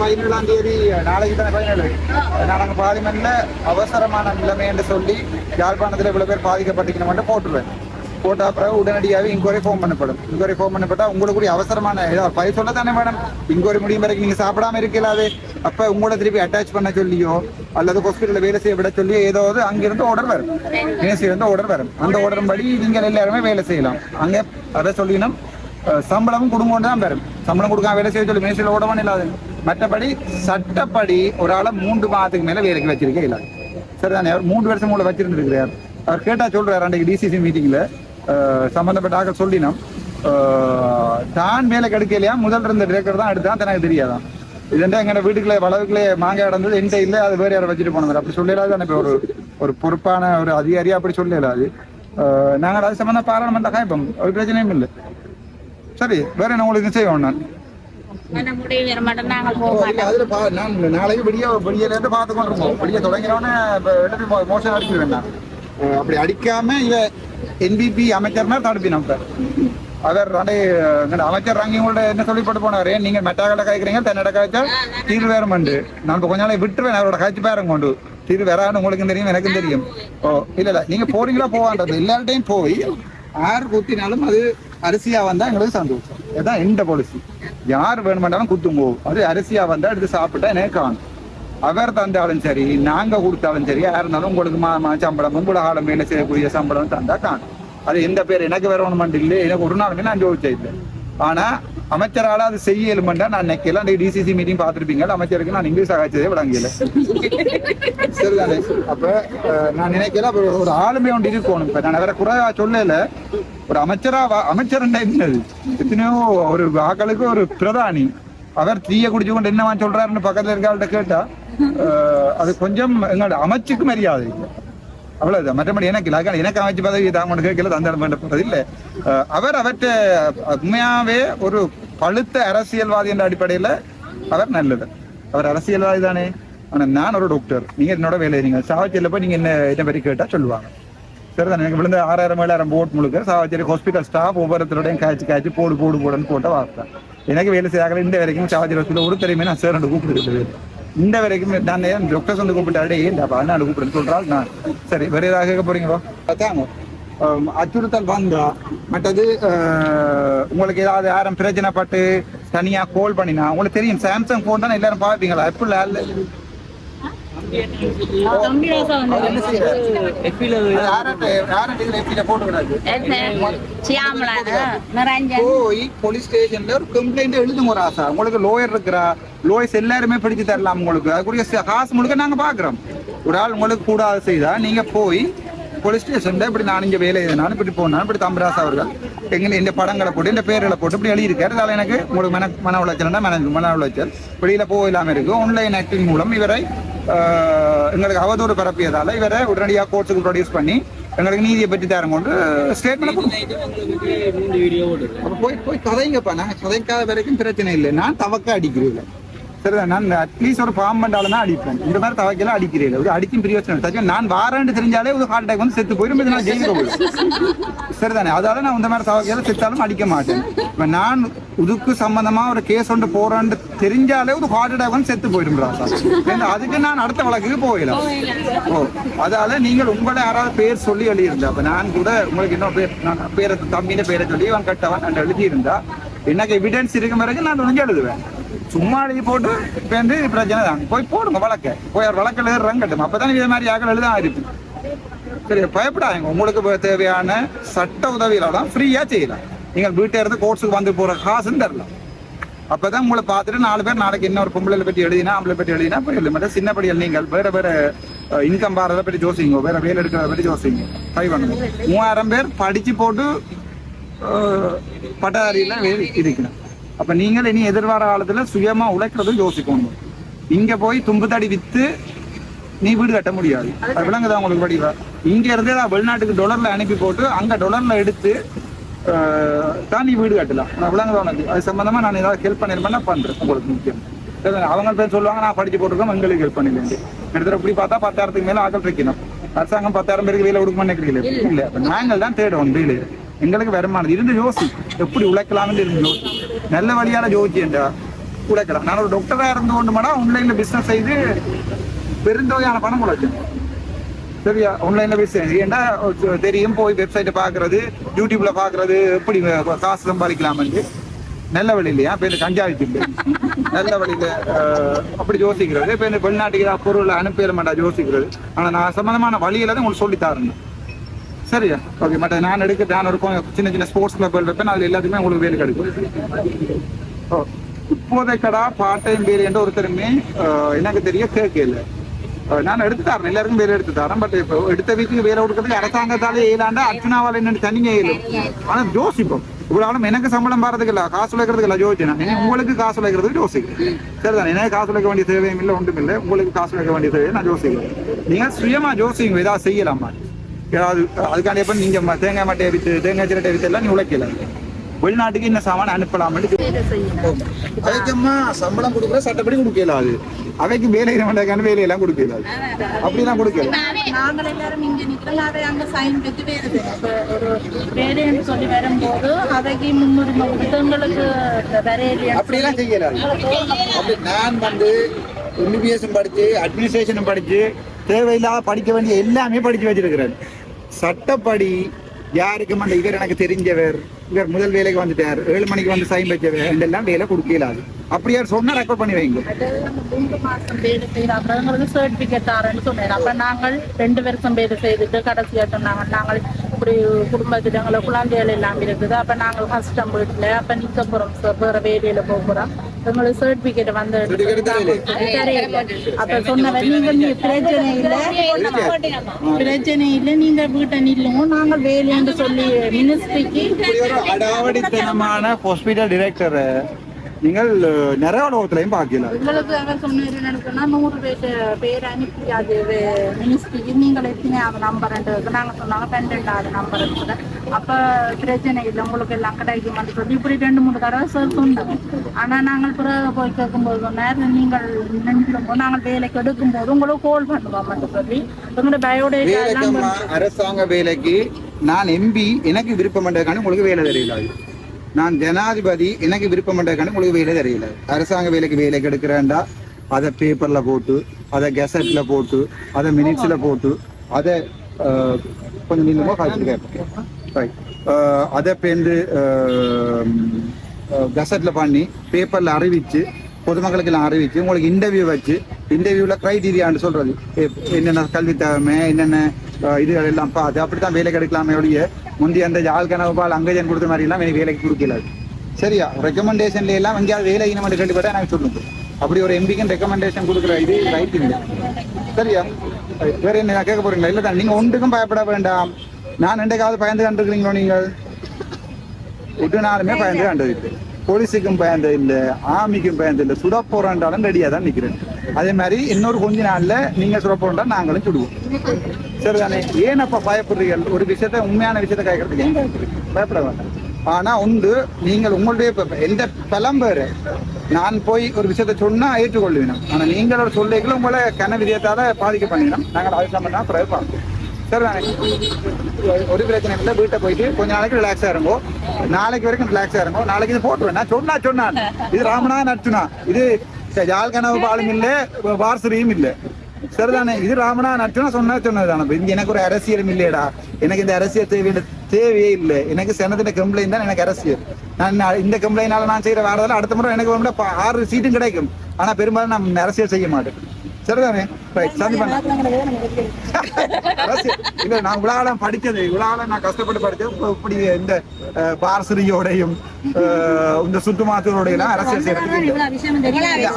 பதினேழாம் தேதி நாளைக்கு தானே பதினேழு? நாங்கள் பார்லிமெண்ட்ல அவசரமான நிலைமை என்று சொல்லி யாழ்ப்பாணத்தில் இவ்வளவு பேர் பாதிக்கப்பட்டிருக்கணும் மட்டும் போட்டுருவேன். போட்டா பிறகு உடனடியாக இன்கொயரி ஃபார்ம் பண்ணப்படும் இன்கொயரி ஃபார்ம் பண்ணப்பட்டா உங்களுக்கு கூடிய அவசரமான ஏதாவது பதில் சொல்ல தானே மேடம் இன்கொயரி முடியும் வரைக்கும் நீங்கள் சாப்பிடாம இருக்கலாது அப்போ உங்களை திருப்பி அட்டாச் பண்ண சொல்லியோ அல்லது ஹாஸ்பிட்டலில் வேலை செய்ய விட சொல்லியோ ஏதாவது அங்கிருந்து ஆர்டர் வரும். மினிஸ்ட்ரி இருந்து ஆர்டர் வரும். அந்த ஆர்டர் படி நீங்கள் எல்லாருமே வேலை செய்யலாம். அங்கே அதை சொல்லினோம் சம்பளமும் குடும்பம் தான் வரும். சம்பளம் கொடுக்காம வேலை செய்ய சொல்லி மேசியில் ஓடவும் இல்லாது மற்றபடி சட்டப்படி ஒரு ஆளை மூன்று மாதத்துக்கு மேல வேலைக்கு வச்சிருக்கே இல்லை. சரிதானே? அவர் மூன்று வருஷம் உங்களை வச்சிருந்துருக்கிறார். அவர் கேட்டா சொல்றாரு அன்றைக்கு டிசிசி மீட்டிங்ல சம்மந்தப்பட்ட ஆக சொல்லினோம். அஹ், தான் கிடைக்க கிடைக்கலையா முதல் இருந்த டிரெக்டர் தான் எடுத்தான் தனக்கு தெரியாதான். இதுண்டா எங்க வீட்டுக்குள்ள வளவுக்குள்ளே மாங்காய் இடந்தது என்கிட்ட இல்லை அது வேற யாரை வச்சுட்டு போனவர். அப்படி சொல்லலாது இப்போ ஒரு ஒரு பொறுப்பான ஒரு அதிகாரியா அப்படி சொல்லலாது நாங்கள் அது சம்பந்தம் பாராளுமன்ற காய்ப்போம் ஒரு பிரச்சனையும் இல்லை. சரி வேற என்ன உங்களுக்கு செய்வோம் நான் முடிவு வர மாட்டோம் நாங்கள் போக ஓ, இல்ல, மாட்டோம். அதுல பா- நான் நாளைக்கு விடிய விடியல இருந்து பார்த்து கொண்டிருக்கோம் விடிய தொடங்கிறவன எடுத்து மோசம் அஹ் அப்படி அடிக்காம இவ என்பிபி அமைச்சர்னா தடுப்பினோம் இப்ப. அவர் எங்கட அமைச்சர் அங்கே உங்கள்ட்ட என்ன சொல்லி போட்டு போனாரு? நீங்க மெட்டாக்கட காய்க்கிறீங்க தென்னட காய்ச்சா தீர்வு வேற மண்டு நான் இப்ப கொஞ்ச நாளை விட்டுருவேன் அவரோட காய்ச்சி பேரம் கொண்டு. தீர்வு வேறான்னு உங்களுக்கும் தெரியும் எனக்கும் தெரியும். ஓ இல்ல இல்ல நீங்க போறீங்களா போவான்றது. எல்லார்ட்டையும் போய் யார் குத்தினாலும் அது அரிசியா வந்தா எங்களுக்கு சந்தோஷம். இதுதான் எந்த பாலிசி யார் வேணுமெண்டாலும் குத்துங்கோ அது அரிசியா வந்தா எடுத்து சாப்பிட்டா எனக்கு காணும். அவர் தந்தாலும் சரி நாங்க கொடுத்தாலும் சரி யார் இருந்தாலும் உங்களுக்கு மா மா சம்பளம் உங்களோட ஆளும் செய்யக்கூடிய சம்பளம் தந்தா காணும். அது எந்த பேர்? எனக்கு வரணும் இல்லை எனக்கு ஒரு நாளுமே நான் ஜோதிச்சது ஆனால் ஆனா அமைச்சரால அது செய்ய இயலுமெண்டா நான் நினைக்கல அந்த டிசிசி மீட்டிங் பார்த்துருப்பீங்க. அமைச்சருக்கு நான் இங்கிலீஷ் ஆகாச்சதே விளங்கல. சரிதானே? அப்ப நான் நினைக்கல அப்ப ஒரு ஆளுமை ஒன்று இருக்கணும் இப்ப நான் வேற குறை சொல்லல. ஒரு அமைச்சரா வா- அமைச்சர் என்னது? எத்தனையோ ஒரு ஆக்களுக்கு ஒரு பிரதானி. அவர் தீய குடிச்சு கொண்டு என்னவா சொல்றாருன்னு பக்கத்துல இருக்காள்கிட்ட கேட்டா அது கொஞ்சம் எங்களோட அமைச்சுக்கு மரியாதை இல்லை. அவ்வளவுதான். மற்றபடி எனக்கு எனக்கு அமைச்சு பதவி தான் கொண்டு கேட்கல தந்தாலும் பண்ண இல்லை. அவர் அவற்றை உண்மையாவே ஒரு பழுத்த அரசியல்வாதி என்ற அடிப்படையில அவர் நல்லது அவர் அரசியல்வாதி தானே. ஆனா நான் ஒரு டாக்டர் நீங்க என்னோட வேலை நீங்க சாவச்சியில போய் நீங்க என்ன என்ன பற்றி கேட்டா சொல்லுவாங்க. சரிதான்? எனக்கு விழுந்த ஆறாயிரம் ஏழாயிரம் போட் முழுக்க சாவச்சேரி ஹாஸ்பிட்டல் ஸ்டாஃப் ஒவ்வொருத்தரோடையும் காய்ச்சி காய்ச்சி போடு போடு போடுன்னு போட்ட வார்த்தை. எனக்கு வேலை செய்யாத இந்த வரைக்கும் சாவச்சேரி ஹாஸ்பிட்டல் ஒரு தெரியுமே நான் சேரண்டு கூப்பிட்டு இந்த வரைக்கும் நான் ஏன் டாக்டர்ஸ் வந்து கூப்பிட்டாடே இந்த நான் கூப்பிடுன்னு சொல்றாள் நான். சரி வேற ஏதாவது கேட்க போறீங்களோ அதாங்க அச்சுறுத்தல் வந்தா மற்றது உங்களுக்கு ஏதாவது யாரும் பிரச்சனைப்பட்டு தனியா கால் பண்ணினா உங்களுக்கு தெரியும் சாம்சங் போன் தானே எல்லாரும் பார்ப்பீங்களா? எப்படி போய் போலீஸ் ஸ்டேஷன்ல ஒரு கம்ப்ளைண்ட் எழுதுங்க ஒரு ஆசா. உங்களுக்கு லோயர் இருக்கிறா? லோயர்ஸ் எல்லாருமே பிடிச்சு தரலாம் உங்களுக்கு. அதுக்குரிய காசு முழுக்க நாங்க பாக்குறோம். ஒரு ஆள் உங்களுக்கு கூடாது செய்தா நீங்க போய் போலீஸ் ஸ்டேஷன்ல இப்படி நான் இங்க வேலை செய்தனாலும் இப்படி போனாலும் இப்படி தம்பராசா அவர்கள் எங்க இந்த படங்களை போட்டு இந்த பேர்களை போட்டு இப்படி எழுதியிருக்காரு. அதால எனக்கு உங்களுக்கு மன மன உளைச்சல்னா மன மன உளைச்சல். வெளியில போக இல்லாம இருக்கு. ஆன்லைன் ஆக்டிங் மூலம் இவரை எங்களுக்கு அவதூறு பரப்பியதால இவரை உடனடியாக கோர்ட்ஸுக்கு ப்ரொடியூஸ் பண்ணி எங்களுக்கு நீதியை பற்றி தரம் கொண்டு ஸ்டேட்மெண்ட் போய் போய் கதைங்கப்பா. நாங்க கதைக்காத வரைக்கும் பிரச்சனை இல்லை. நான் தவக்க அடிக்கிறேன். சரிதான் நான் அட்லீஸ்ட் ஒரு ஃபார்ம் பண்ணாலும் தான் அடிப்பேன். இந்த மாதிரி தவைக்கெல்லாம் அடிக்கிறீர்கள் ஒரு அடிக்கும் பிரயோஜனம் தச்சு நான் வாரேன்னு தெரிஞ்சாலே ஒரு ஹார்ட் அட்டாக் வந்து செத்து போயிடும் இது நான் ஜெயிக்க போயிடும் சரிதானே? அதால நான் இந்த மாதிரி தவக்கையில செத்தாலும் அடிக்க மாட்டேன். இப்போ நான் இதுக்கு சம்பந்தமா ஒரு கேஸ் ஒன்று போறேன்னு தெரிஞ்சாலே ஒரு ஹார்ட் அட்டாக் வந்து செத்து போயிடும் ராசா. ஏன்னா அதுக்கு நான் அடுத்த வழக்குக்கு போயிடலாம் ஓ அதால நீங்கள் உங்களை யாராவது பேர் சொல்லி எழுதியிருந்தா அப்ப நான் கூட உங்களுக்கு இன்னும் பேர் நான் பேரை தம்பின பேரை சொல்லி அவன் கட்டவன் நான் எழுதியிருந்தா எனக்கு எவிடன்ஸ் இருக்கும் வரைக்கும் நான் துணிஞ்சு எழுதுவேன். சும்மா எழுதி போட்டு இப்ப வந்து பிரச்சனை தான். போய் போடுங்க வழக்க. போய் அவர் வழக்கில் எழுதுறாங்க கட்டும் அப்பதான் இதே மாதிரி ஆக்கள் எழுத இருக்கும் சரி பயப்படாங்க உங்களுக்கு தேவையான சட்ட உதவியில தான் ஃப்ரீயா செய்யலாம். நீங்கள் வீட்டை இருந்து கோர்ஸுக்கு வந்து போற காசுன்னு தரலாம். அப்பதான் உங்களை பார்த்துட்டு நாலு பேர் நாளைக்கு இன்னொரு பொம்பளை பற்றி எழுதினா ஆம்பளை பற்றி எழுதினா போயிடல மாட்டேன் சின்னப்படியில் நீங்கள் வேற வேற இன்கம் பாரதை பற்றி யோசிங்க. வேற வேலை எடுக்கிறத பற்றி யோசிங்க. ட்ரை பண்ணுங்க. மூவாயிரம் பேர் படிச்சு போட்டு அஹ், பட்டதாரியில வேலை இருக்கணும் அப்ப நீங்கள் இனி எதிர்வார காலத்துல சுயமா உழைக்கிறதும் யோசிக்கணும். இங்க போய் தும்பு தடி வித்து நீ வீடு கட்ட முடியாது. அது விளங்குதா உங்களுக்கு படிவா? இங்க இருந்து நான் வெளிநாட்டுக்கு டொலர்ல அனுப்பி போட்டு அங்க டொலர்ல எடுத்து தான் நீ வீடு கட்டலாம். நான் விளங்குதா உனக்கு? அது சம்பந்தமா நான் ஏதாவது ஹெல்ப் பண்ணிருப்பேன் நான் பண்றேன் உங்களுக்கு முக்கியம்? அவங்க பேர் சொல்லுவாங்க நான் படிச்சு போட்டிருக்கோம் எங்களுக்கு ஹெல்ப் பண்ணிடுவேன் எடுத்துட்டு இப்படி பார்த்தா பத்தாயிரத்துக்கு மேல ஆக்கள் இருக்கணும். அரசாங்கம் பத்தாயிரம் பேருக்கு வேலை கொடுக்க நினைக்கிறீங்களே இல்ல. நாங்கள் தான் தேடுவோம் வேலை எங்களுக்கு வருமானம். இருந்து யோசி. எப்படி உழைக்கலாம்னு இருந்து யோசி. நல்ல வழியால யோசிச்சேன்டா உழைக்கலாம் நான் ஒரு டாக்டரா இருந்து கொண்டு மாடா ஆன்லைன்ல பிசினஸ் செய்து பெருந்தொகையான பணம் உழைச்சேன். சரியா? ஆன்லைன்ல பிசினஸ் ஏன்டா தெரியும் போய் வெப்சைட்டை பாக்குறது யூடியூப்ல பாக்குறது எப்படி காசு சம்பாதிக்கலாம்னு நல்ல வழி இல்லையா? இப்ப இந்த கஞ்சா வச்சுட்டு நல்ல வழியில அப்படி யோசிக்கிறது. இப்ப வெளிநாட்டுக்கு பொருள் அனுப்பிட மாட்டா யோசிக்கிறது. ஆனா நான் சம்பந்தமான வழியில தான் உங்களுக்கு சொல்லி தரணும். சரியா ஓகே மற்ற நான் எடுக்க நான் ஒரு சின்ன சின்ன ஸ்போர்ட்ஸ் கிளப் இருப்பேன். அதில் எல்லாத்துக்குமே உங்களுக்கு வேலை கிடைக்கும். ஓ, இப்போதைக்கடா பார்ட் டைம் வேலை என்ற ஒருத்தருமே எனக்கு தெரிய கேட்கல நான் எடுத்து தரேன். எல்லாருக்கும் வேலை எடுத்து தரேன். பட் இப்போ எடுத்த வீட்டுக்கு வேலை கொடுக்கறதுக்கு அரசாங்கத்தாலே ஏழாண்டா அர்ச்சனாவால் என்னன்னு தனிங்க ஏழும் ஆனா யோசிப்போம். இவ்வளவு எனக்கு சம்பளம் வரதுக்கு இல்ல காசு உழைக்கிறதுக்கு இல்ல யோசிச்சேன் நான். உங்களுக்கு காசு உழைக்கிறதுக்கு யோசிக்கிறேன். சரிதான்? எனக்கு காசு உழைக்க வேண்டிய தேவையும் இல்லை ஒன்றும் இல்லை. உங்களுக்கு காசு உழைக்க வேண்டிய தேவையை நான் யோசிக்கிறேன். நீங்க சுயமா யோசிங்க ஏதாவது செய்யலாமா? ஏதாவது அதுக்காண்டி எப்ப நீங்க ம- தேங்காய் மட்டையை வித்து தேங்காய் சிரட்டை வித்து எல்லாம் நீ உழைக்கல. வெளிநாட்டுக்கு இந்த சாமான அனுப்பலாம் அவைக்கம்மா சம்பளம் கொடுக்குற சட்டப்படி கொடுக்கல அது. அவைக்கு வேலை வேண்டாக்கான வேலையெல்லாம் கொடுக்கல அது. அப்படிலாம் கொடுக்கல. நாங்கள் எல்லாரும் இங்க நிக்கிறோம். அதை அங்க சைன் பெற்று வருது அப்ப ஒரு வேலைன்னு சொல்லி வரும்போது அதைக்கு முன்னுரிமை கொடுத்து எங்களுக்கு வரையில அப்படியெல்லாம் செய்யல அது. அப்படி நான் வந்து எம்பிபிஎஸ் படிச்சு அட்மினிஸ்ட்ரேஷனும் படிச்சு தேவையில்லாத படிக்க வேண்டிய எல்லாமே படிச்சு வச்சிருக்கிறேன். சட்டப்படி யாருக்கு மண்ட இவர் எனக்கு தெரிஞ்சவர் இவர் முதல் வேலைக்கு வந்துட்டார் ஏழு மணிக்கு வந்து சைன் வச்சவர் இதெல்லாம் வேலை கொடுக்கலாது யார் சொன்னா ரெக்கார்ட் பண்ணி வைங்க. மூன்று மாசம் வேலை செய்யற அப்புறம் சர்டிபிகேட் தரேன்னு சொன்னார் அப்ப நாங்கள் ரெண்டு வருஷம் வேலை செய்துட்டு கடைசியா சொன்னாங்க நாங்கள் இப்படி குடும்பத்துல எங்களை குழந்தைகள் எல்லாம் இருக்குது. அப்ப நாங்கள் கஷ்டம் வீட்டுல அப்ப நிக்க போறோம் வேலையில போக போறோம். எங்களுக்கு சர்டிபிகேட் வந்து அப்ப சொன்னவர் நீங்க பிரச்சனை இல்ல. பிரச்சனை இல்ல நீங்க வீட்டை நில்லுங்க. நாங்கள் வேலைன்னு சொல்லி மினிஸ்ட்ரிக்கு அடாவடித்தனமான ஹாஸ்பிட்டல் டிரெக்டர் நீங்கள் அவர் சொன்னாரு என்னன்னா நூறு பேர் பேர் அனுப்பி அது மினிஸ்ட்ரிக்கு நீங்கள் எத்தனை அது நம்பர் நாங்கள் சொன்னாங்க பன்னெண்டாவது நம்பர் இருக்குது. அப்போ பிரச்சனை இல்லை உங்களுக்கு எல்லாம் கிடைக்குமான்னு சொல்லி இப்படி ரெண்டு மூணு தடவை சார் சொன்னாங்க. ஆனால் நாங்கள் பிறகு போய் கேட்கும்போது சொன்னார் நீங்கள் வேலைக்கு எடுக்கும்போது உங்களுக்கு கால் பண்ணுவோம் மட்டும் சொல்லி. உங்களோட பயோடேட்டா அரசாங்க வேலைக்கு நான் எம்பி எனக்கு விருப்பம் பண்றதுக்கான உங்களுக்கு வேலை தெரியல நான் ஜனாதிபதி எனக்கு விருப்பம் பண்ணுறதுக்கான உங்களுக்கு வேலை தெரியல. அரசாங்க வேலைக்கு வேலை கெடுக்கிறேன்டா. அதை பேப்பர்ல போட்டு அதை கெசட்ல போட்டு அதை மினிட்ஸ்ல போட்டு அதை கொஞ்சம் நீளமா கேட்பேன். ரைட் அதை பேருந்து கெசட்ல பண்ணி பேப்பர்ல அறிவிச்சு பொதுமக்களுக்கு எல்லாம் அறிவிச்சு உங்களுக்கு இன்டர்வியூ வச்சு இன்டர்வியூல கிரைடீரியான்னு சொல்றது. என்னென்ன கல்வி தேவை என்னென்ன இதுகள் எல்லாம் பார்த்து அப்படித்தான் வேலை கிடைக்கலாமே ஒழிய முந்தி அந்த ஜால் கனவுபால் அங்கஜன் கொடுத்த மாதிரி எல்லாம் எனக்கு வேலைக்கு கொடுக்கல. சரியா? ரெக்கமெண்டேஷன்ல எல்லாம் எங்கேயாவது வேலை இனம் கேட்டுப்பட்டா எனக்கு சொல்லுங்க. அப்படி ஒரு எம்பிக்கும் ரெக்கமெண்டேஷன் கொடுக்குற இது ரைட் இல்லை. சரியா? வேற என்ன கேட்க போறீங்களா? இல்ல தான். நீங்க ஒன்றுக்கும் பயப்பட வேண்டாம். நான் ரெண்டைக்காவது பயந்து கண்டுருக்கிறீங்களோ நீங்கள்? விட்டுனாலுமே பயந்து கண்டது போலீஸுக்கும் பயந்து இல்லை ஆர்மிக்கும் பயந்து இல்லை. சுட போறாண்டாலும் ரெடியா தான் நிக்கிறேன். அதே மாதிரி இன்னொரு கொஞ்ச நாள்ல நீங்க சுட நாங்களும் சுடுவோம். சரிதானே? ஏன் அப்ப பயப்படுறீர்கள்? ஒரு விஷயத்த உண்மையான விஷயத்த கேட்கறதுக்கு ஏன் பயப்பட வேண்டாம். ஆனா உண்டு நீங்கள் உங்களுடைய எந்த பலம் வேறு? நான் போய் ஒரு விஷயத்த சொன்னா ஏற்றுக்கொள்ளுவேன். ஆனா நீங்கள் ஒரு சொல்லிகளும் உங்களை கன விதயத்தால பாதிக்க பண்ணிடணும் நாங்கள் அவசியம் சம்பந்தம் பிறகு பார்ப்போம். சரிதானே? ஒரு பிரச்சனை இல்லை வீட்டை போயிட்டு கொஞ்ச நாளைக்கு ரிலாக்ஸா இருங்கோ. நாளைக்கு வரைக்கும் ரிலாக்ஸா இருங்கோ. நாளைக்கு இது போட்டுருவேன் நான் சொன்னா சொன்னான் இது ராமனா நச்சுனா இது யாழ் பாலும் இல்ல வாரசுரியும் இல்ல. சரிதானே? இது ராமனா நட்டுனா சொன்னா சொன்னதுதானே. இப்ப இங்க எனக்கு ஒரு அரசியலும் இல்லையடா. எனக்கு இந்த அரசியல் தேவையான தேவையே இல்லை. எனக்கு செனத்தின கம்ப்ளைண்ட் தான் எனக்கு அரசியல். நான் இந்த கம்ப்ளைண்டால நான் செய்யற வேறதால அடுத்த முறை எனக்கு வந்து ஆறு சீட்டும் கிடைக்கும். ஆனா பெரும்பாலும் நான் அரசியல் செய்ய மாட்டேன். சரிதானே? ரைட் அரசியல். இல்ல நான் உலகம் படிச்சது. உலகம் நான் கஷ்டப்பட்டு இப்ப இப்படி இந்த அஹ், இந்த சுத்துமாத்தூரோடையும் எல்லாம் அரசியல் செய்யறதுக்கு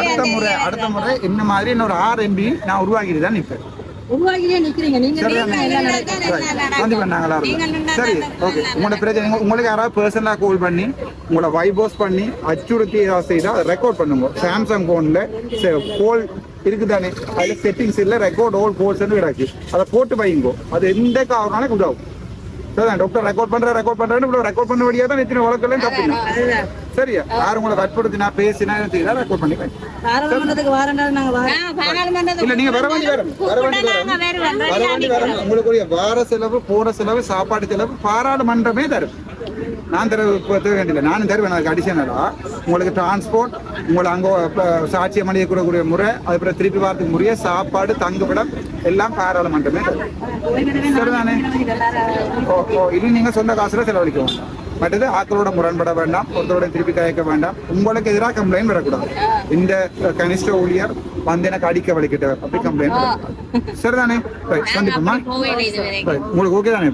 அடுத்த முறை அடுத்த முறை இந்த மாதிரி இன்னொரு ஆறு எம்பி நான் உருவாக்கிட்டு தான் நிற்பேன் உருவாகியே நிக்கிறீங்க. நீங்க சரிதானே? Right. கண்டிப்பா நாங்களா இருக்கோம். சரி ஓகே உங்களோட பிரச்சனை உங்க- உங்களுக்கு யாராவது பர்சனலா கால் பண்ணி உங்களை வைபோஸ் பண்ணி அச்சுறுத்தி ஏதாவது செய்தா ரெக்கார்ட் பண்ணுங்க. சாம்சங் போன்ல கோல் இருக்குதானே? அதுல செட்டிங்ஸ் இல்ல ரெக்கார்ட் ஓல் கோல்ஸ் கிடக்கு. அதை போட்டு வைங்கோ. அது எந்த காரணம் உதவும் சரிதான் டாக்டர் ரெக்கார்ட் பண்ற ரெக்கார்ட் பண்றேன்னு இவ்வளவு ரெக்கார்ட் பண்ண வழியா தான் இத்தனை வழக்கெல்லாம் தப்பினா சரியா? யாரும் உங்களை வற்புறுத்தினா பேசினா செய்தா ரெக்கார்ட் பண்ணி வைங்க. பாராளுமன்றத்துக்கு வாரண்டாலும் நாங்க வரோம் இல்ல நீங்க வர வேண்டி வரும் வர வேண்டி வரும் வர. வேண்டி வரும் உங்களுக்கு வார செலவு போற செலவு சாப்பாடு செலவு பாராளுமன்றமே தரும். நான் தர தேவை வேண்டியதில்லை. நானும் தருவேன். அதுக்கு அடிஷனலா உங்களுக்கு டிரான்ஸ்போர்ட் உங்களை அங்கே சாட்சியம் அளிக்கக்கூடிய முறை அதுக்கப்புறம் திருப்பி வரதுக்கு முறைய சாப்பாடு தங்குமிடம் எல்லாம் பாராளுமன்றமே. சரிதானே? ஓ ஓ இது நீங்க சொந்த காசுல செலவழிக்கவும். மற்றது ஆக்களோட முரண்பட வேண்டாம். ஒருத்தரோட திருப்பி கயக்க வேண்டாம். உங்களுக்கு எதிராக கம்ப்ளைண்ட் வரக்கூடாது. இந்த கனிஷ்ட ஊழியர் வந்து எனக்கு அடிக்க வலிக்கிட்ட அப்படி கம்ப்ளைண்ட். சரிதானே? சந்திப்போமா உங்களுக்கு ஓகே தானே